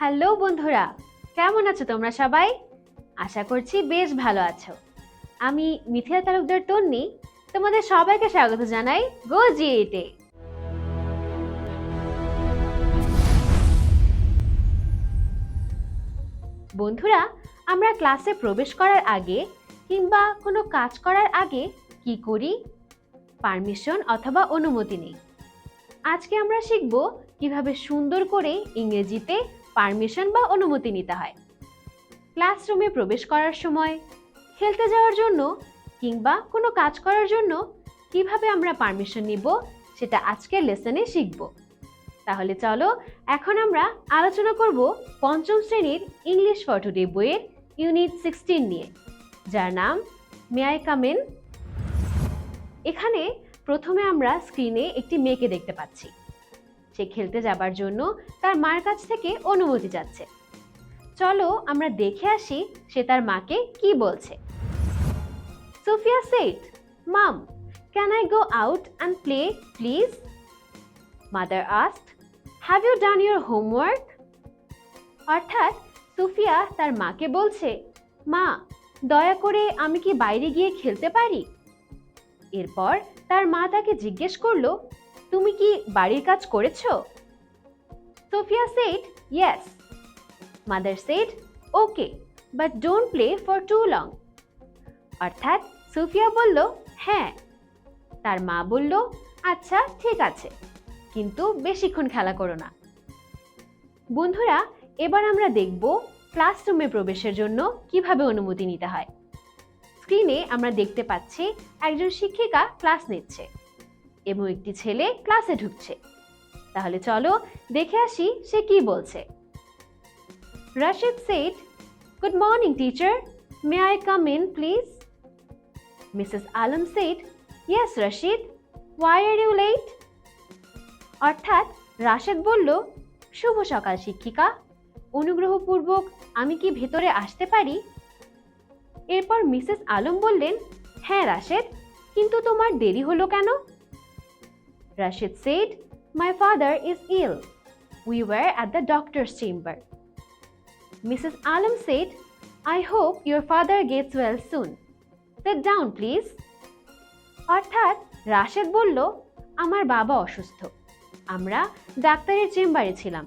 Hello বন্ধুরা, কেমন আছো তোমরা সবাই? আশা করছি বেশ ভালো আছো। আমি মিথিলা তালুকদার তন্নি, তোমাদের সবাইকে স্বাগত জানাই গো জিএটে বন্ধুরা, আমরা ক্লাসে প্রবেশ করার আগে কিংবা কোনো কাজ করার আগে কি করি? পারমিশন অথবা অনুমতি নেই। আজকে আমরা শিখব কীভাবে সুন্দর করে ইংরেজিতে পারমিশন বা অনুমতি নিতে হয়। ক্লাসরুমে প্রবেশ করার সময়, খেলতে যাওয়ার জন্য কিংবা কোনো কাজ করার জন্য কীভাবে আমরা পারমিশন নিব সেটা আজকের লেসনে শিখব। তাহলে চলো, এখন আমরা আলোচনা করব পঞ্চম শ্রেণির ইংলিশ ফর বইয়ের ইউনিট সিক্সটিন নিয়ে, যার নাম মে আই কামেন এখানে প্রথমে আমরা স্ক্রিনে একটি মেয়েকে দেখতে পাচ্ছি। সে খেলতে যাবার জন্য তার মার কাছ থেকে অনুমতি যাচ্ছে চলো আমরা দেখে আসি সে তার মাকে কি বলছে। Sophia said, mum can I go out and play please mother asked have you done your homework অর্থাৎ সুফিয়া তার মাকে বলছে, মা, দয়া করে আমি কি বাইরে গিয়ে খেলতে পারি? এরপর তার মা তাকে জিজ্ঞেস করল তুমি কি বাড়ির কাজ করেছ? Sophia said yes mother said okay but don't play for too long অর্থাৎ সোফিয়া বলল হ্যাঁ। তার মা বলল আচ্ছা ঠিক আছে, কিন্তু বেশিক্ষণ খেলা করো না। বন্ধুরা, এবার আমরা দেখব ক্লাসরুমে প্রবেশের জন্য কীভাবে অনুমতি নিতে হয়। স্ক্রিনে আমরা দেখতে পাচ্ছি একজন শিক্ষিকা ক্লাস নিচ্ছে। এবং একটি ছেলে ক্লাসে ঢুকছে। তাহলে চলো দেখে আসি সে কি বলছে। Rashid said good morning teacher may I come in please Mrs Alam said yes Rashid why are you late অর্থাৎ রাশেদ বলল, শুভ সকাল, শিক্ষিকা। অনুগ্রহপূর্বক আমি কি ভেতরে আসতে পারি? এরপর মিসেস আলম বললেন হ্যাঁ রাশেদ, কিন্তু তোমার দেরি হলো কেন? Rashed said my father is ill we were at the doctor's chamber Mrs Alam said I hope your father gets well soon sit down please অর্থাৎ রাশেদ বলল, আমার বাবা অসুস্থ। আমরা ডাক্তারের চেম্বারে ছিলাম।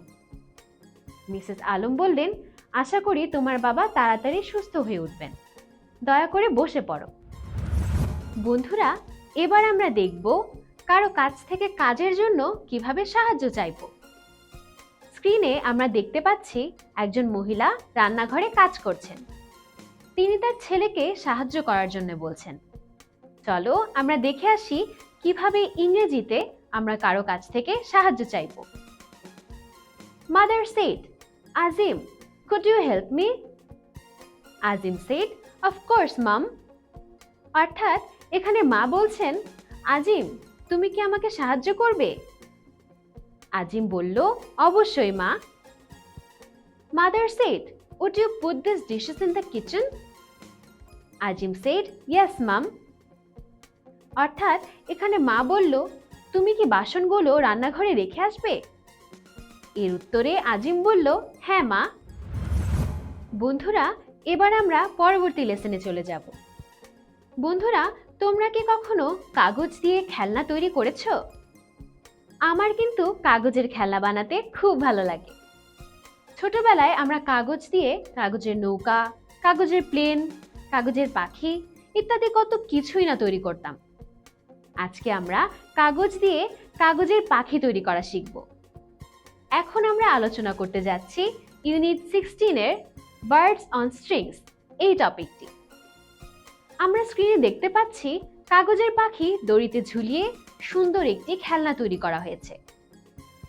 মিসেস আলম বললেন, আশা করি তোমার বাবা তাড়াতাড়ি সুস্থ হয়ে উঠবেন। দয়া করে বসে পড়ো। বন্ধুরা, এবার আমরা দেখব কারও কাছ থেকে কাজের জন্য কীভাবে সাহায্য চাইব? স্ক্রিনে আমরা দেখতে পাচ্ছি একজন মহিলা রান্নাঘরে কাজ করছেন। তিনি তার ছেলেকে সাহায্য করার জন্য বলছেন। চলো আমরা দেখে আসি কীভাবে ইংরেজিতে আমরা কারও কাছ থেকে সাহায্য চাইব। Mother said Azim could you help me Azim said of course mum অর্থাৎ এখানে মা বলছেন আজিম তুমি কি আমাকে সাহায্য করবে? আজিম বলল, অবশ্যই, মা। Mother said would you put this dishes in the kitchen Azim said yes mum অর্থাৎ এখানে মা বলল, তুমি কি বাসনগুলো রান্নাঘরে রেখে আসবে? এর উত্তরে আজিম বলল হ্যাঁ মা। বন্ধুরা, এবার আমরা পরবর্তী লেসনে চলে যাব। বন্ধুরা তোমরা কি কখনো কাগজ দিয়ে খেলনা তৈরি করেছ? আমার কিন্তু কাগজের খেলনা বানাতে খুব ভালো লাগে। ছোটবেলায় আমরা কাগজ দিয়ে কাগজের নৌকা, কাগজের প্লেন, কাগজের পাখি ইত্যাদি কত কিছুই না তৈরি করতাম। আজকে আমরা কাগজ দিয়ে কাগজের পাখি তৈরি করা শিখব। এখন আমরা আলোচনা করতে যাচ্ছি ইউনিট সিক্সটিনের বার্ডস অন স্ট্রিংস এই টপিকটি আমরা স্ক্রিনে দেখতে পাচ্ছি কাগজের পাখি দড়িতে ঝুলিয়ে সুন্দর একটি খেলনা তৈরি করা হয়েছে।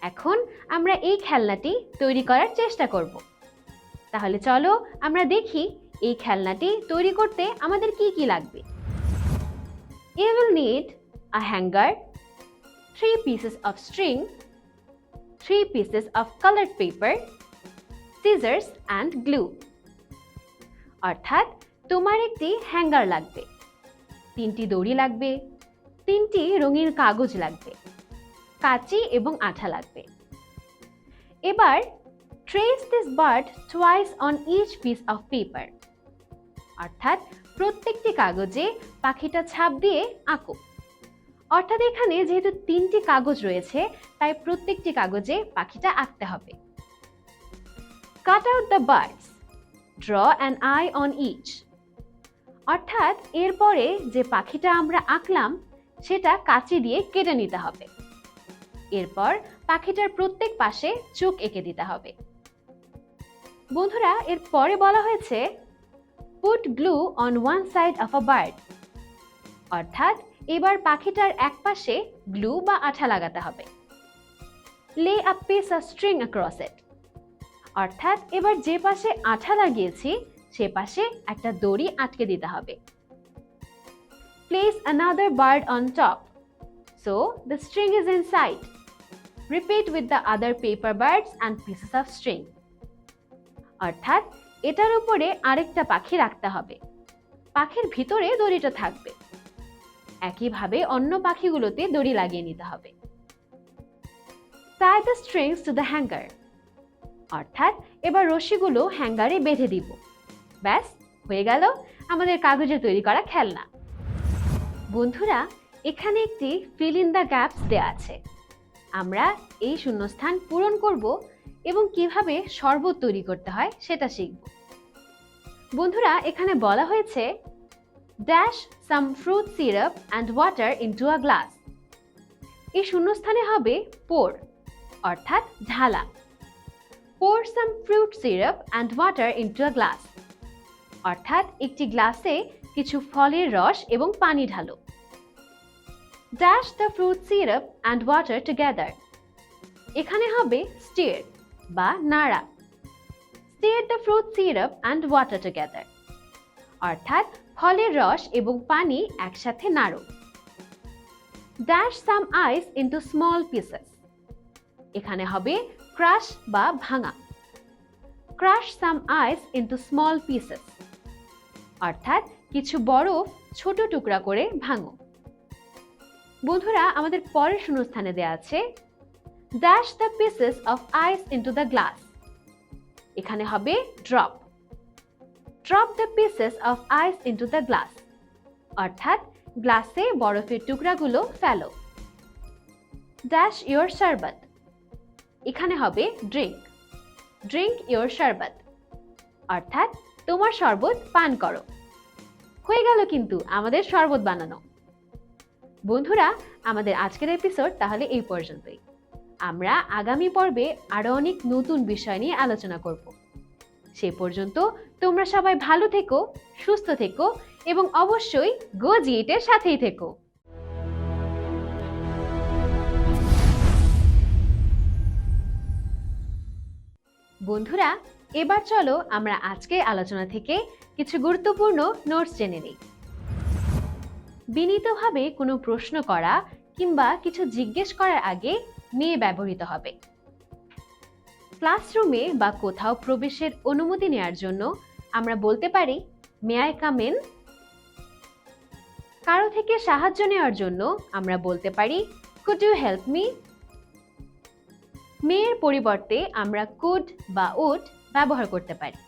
এখন আমরা এই খেলনাটি তৈরি করার চেষ্টা করব। তাহলে চলো আমরা দেখি এই খেলনাটি তৈরি করতে আমাদের কি কি লাগবে। You will need a hanger three pieces of string three pieces of coloured paper scissors and glue অর্থাৎ তোমার একটি হ্যাঙ্গার লাগবে। তিনটি দড়ি লাগবে। তিনটি রঙিন কাগজ লাগবে। কাঁচি এবং আঠা লাগবে। এবার trace this bird twice on each piece of paper অর্থাৎ প্রত্যেকটি কাগজে পাখিটা ছাপ দিয়ে আঁকো। অর্থাৎ এখানে যেহেতু তিনটি কাগজ রয়েছে, তাই প্রত্যেকটি কাগজে পাখিটা আঁকতে হবে। Cut out the birds draw an eye on each অর্থাৎ এরপরে যে পাখিটা আমরা আঁকলাম, সেটা কাঁচি দিয়ে কেটে নিতে হবে। এরপর পাখিটার প্রত্যেক পাশে চোখ এঁকে দিতে হবে। বন্ধুরা, এর পরে বলা হয়েছে put glue on one side of a bird অর্থাৎ এবার পাখিটার এক পাশে গ্লু বা আঠা লাগাতে হবে। Lay a piece a string across it অর্থাৎ এবার যে পাশে আঠা লাগিয়েছি সে পাশে একটা দড়ি আটকে দিতে হবে। Place another bird on top so the string is inside repeat with the other paper birds and pieces of string অর্থাৎ, এটার উপরে আরেকটা পাখি রাখতে হবে। পাখির ভিতরে দড়িটা থাকবে। একইভাবে অন্য পাখিগুলোতে দড়ি লাগিয়ে নিতে হবে। Tie the strings to the hanger অর্থাৎ, এবার রশিগুলো হ্যাঙ্গারে বেঁধে দিব। ব্যাস, হয়ে গেল আমাদের কাগজে তৈরি করা খেলনা। বন্ধুরা, এখানে একটি ফিল ইন দ্য গ্যাপস দেওয়া আছে। আমরা এই শূন্যস্থান পূরণ করব এবং কীভাবে শরবত তৈরি করতে হয় সেটা শিখব। বন্ধুরা, এখানে বলা হয়েছে dash some fruit syrup and water into a glass এই শূন্যস্থানে হবে পোর অর্থাৎ ঢালা। Pour some fruit syrup and water into a glass অর্থাৎ একটি গ্লাসে কিছু ফলের রস এবং পানি ঢালো। Dash the fruit syrup and water together এখানে হবে স্টিয়ার বা নাড়া। Stir the fruit syrup and water together অর্থাৎ ফলের রস এবং পানি একসাথে নাড়ো। Dash some ice into small pieces এখানে হবে ক্রাশ বা ভাঙা। Crush some ice into small pieces অর্থাৎ কিছু বরফ ছোট টুকরা করে ভাঙো। বন্ধুরা, আমাদের পরের শূন্যস্থানে দেওয়া আছে dash the pieces of ice into the glass এখানে হবে drop drop the pieces of ice into the glass অর্থাৎ গ্লাসে বরফের টুকরাগুলো ফেলো। ড্যাশ ইয়োর শরবত এখানে হবে ড্রিঙ্ক ড্রিঙ্ক ইয়োর শরবত অর্থাৎ তোমার শরবত পান করো। হয়ে গেল কিন্তু আমাদের শরবত বানানো। বন্ধুরা, আমাদের আজকের এপিসোড তাহলে এই পর্যন্তই। আমরা আগামী পর্বে আরও অনেক নতুন বিষয় নিয়ে আলোচনা করব। সে পর্যন্ত তোমরা সবাই ভালো থেকো, সুস্থ থেকো এবং অবশ্যই গো সাথেই থেকো। বন্ধুরা এবার চলো আমরা আজকের আলোচনা থেকে কিছু গুরুত্বপূর্ণ নোটস জেনে নিই। বিনীতভাবে কোনো প্রশ্ন করা কিংবা কিছু জিজ্ঞেস করার আগে মেয়ে ব্যবহৃত হবে। ক্লাসরুমে বা কোথাও প্রবেশের অনুমতি নেওয়ার জন্য আমরা বলতে পারি মে আই কাম ইন কারও থেকে সাহায্য নেওয়ার জন্য আমরা বলতে পারি কুড ইউ হেল্প মি মেয়ের পরিবর্তে আমরা কুড বা উড ব্যবহার করতে পারি।